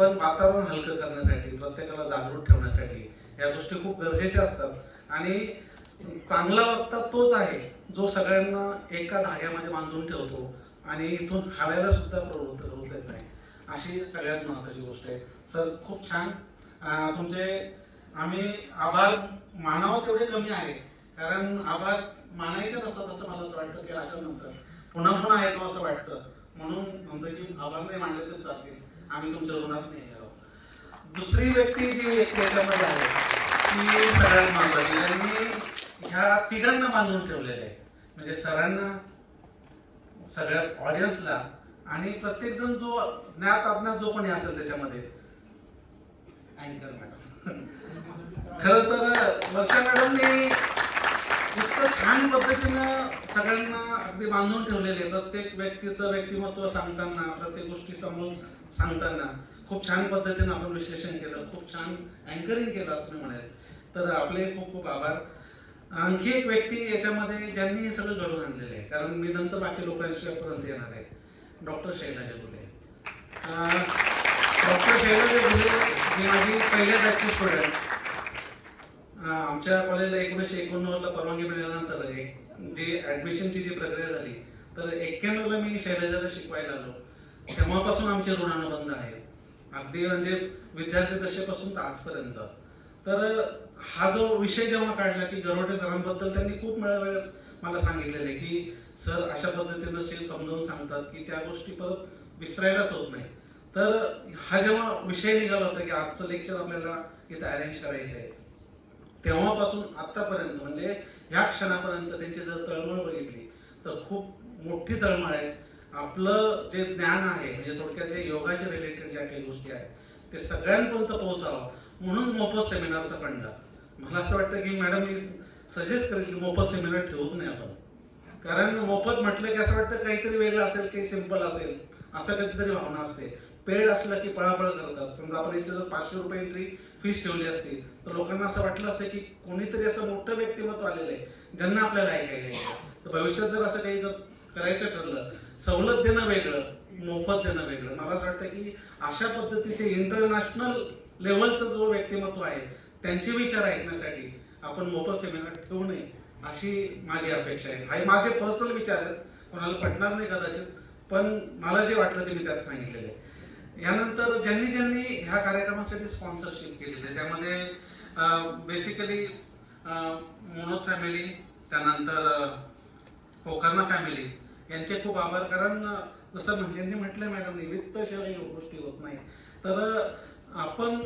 पण वातावरण हलकं करण्यासाठी प्रत्येकाला जागृत ठेवण्यासाठी या गोष्टी खूप गरजेच्या असतात. आणि चांगला वक्ता तोच आहे जो सगळ्यांना एका धाग्यामध्ये बांधून ठेवतो आणि इथून हव्याला सुद्धा प्रवृत्त करू देत नाही. अशी सगळ्यात महत्वाची गोष्ट आहे. सर खूप छान. तुमचे आम्ही आभार मानावं तेवढे कमी आहे. कारण आभार मानायचेच असतात असं मला असं वाटतं की अशानंतर पुन्हा पुन्हा ऐकावं असं वाटतं. म्हणून म्हणतो की आभार नाही मानले तरी चालतील. आम्ही तुमच्या ऋणात नाही आहोत दुसरी व्यक्ती जी व्यक्ती याच्यामध्ये आहे ती सगळ्यांना मानवाची आणि मी ह्या तिघांना बांधून ठेवलेलं आहे. म्हणजे सरांना सगळ्या ऑडियन्सला आणि प्रत्येक जण जो ज्ञात अज्ञात जो कोणी असेल त्याच्यामध्ये. अँकर मॅडम खर तर वर्षा मॅडमनी छान पद्धतीनं सगळ्यांना अगदी बांधून ठेवलेले प्रत्येक व्यक्तीचं व्यक्तिमत्व सांगताना प्रत्येक गोष्टी समोर सांगताना खूप छान पद्धतीनं आपण विश्लेषण केलं खूप छान अँकरिंग केलं असं मी म्हणेल. तर आपले खूप खूप आभार. आणखी एक व्यक्ती याच्यामध्ये ज्यांनी हे सगळं घडवून आणलेलं आहे कारण मी नंतर बाकी लोकांशी येणार आहे. डॉक्टर शैलाजा गुले डॉक्टर शैलाजा गुले ही माझी पहिल्या बॅचची स्टुडंट आमच्या कॉलेजला एकोणीसशे एकोणनव्वदला परवानगी मिळाल्यानंतर एक जी ऍडमिशनची जी प्रक्रिया झाली तर एक्क्याण्णवला मी शैलजाला शिकवायला आलो. तेव्हापासून आमचे ऋणानुबंध आहे. अगदी म्हणजे विद्यार्थी दशेपासून तर आजपर्यंत तर हा जो विषय जेव्हा काढला की गरोटे सरांबद्दल त्यांनी खूप वेळेस मला सांगितलेले की सर अशा पद्धतीनं शे समजावून सांगतात की त्या गोष्टी परत विसरायलाच होत नाही तर हा जेव्हा विषय निघाला होता की आजचं लेक्चर आपल्याला इथं अरेंज करायचं आहे तेव्हापासून आतापर्यंत म्हणजे ह्या क्षणापर्यंत त्यांची जर तळमळ बघितली तर खूप मोठी तळमळ आहे. आपलं जे ज्ञान आहे म्हणजे थोडक्यात जे योगाचे रिलेटेड ज्या काही गोष्टी आहेत ते सगळ्यांपर्यंत पोहोचावं. म्हणून मोफत सेमिनारचा फंड. मला असं वाटतं की मॅडम मी सजेस्ट करेल की मोफत सेमिनार ठेवूच नाही आपण. कारण मोफत म्हटलं की असं वाटतं काहीतरी वेगळं असेल काही सिंपल असेल असं कधीतरी भावना असते. पेड असला की पळापळ करतात. समजा आपण याची जर पाचशे रुपये एंट्री फीस ठेवली असती तर लोकांना असं वाटलं असतं की कोणीतरी असं मोठं व्यक्तिमत्व आलेलं आहे. ज्यांना आपल्याला ऐकायला तर भविष्यात जर असं काही जर करायचं ठरलं सवलत देणं वेगळं मोफत देणं वेगळं. मला असं वाटतं की अशा पद्धतीचे इंटरनॅशनल लेवलचं जो व्यक्तिमत्व आहे त्यांचे विचार ऐकण्यासाठी आपण मोफत सेमिनार ठेवू नये अशी माझी अपेक्षा आहे. हा माझे पर्सनल विचार आहेत. कोणाला पटणार नाही कदाचित पण मला जे वाटलं ते मी त्यात सांगितलेलं आहे. यानंतर ज्यांनी ज्यांनी ह्या कार्यक्रमासाठी स्पॉन्सरशिप केलेली आहे त्यामध्ये बेसिकली मोनो फॅमिली त्यानंतर अं, फॅमिली यांचे खूप आभार. कारण जसं म्हणजे यांनी म्हटलं मॅडम निमित्त शहर गोष्टी होत नाही. तर आपण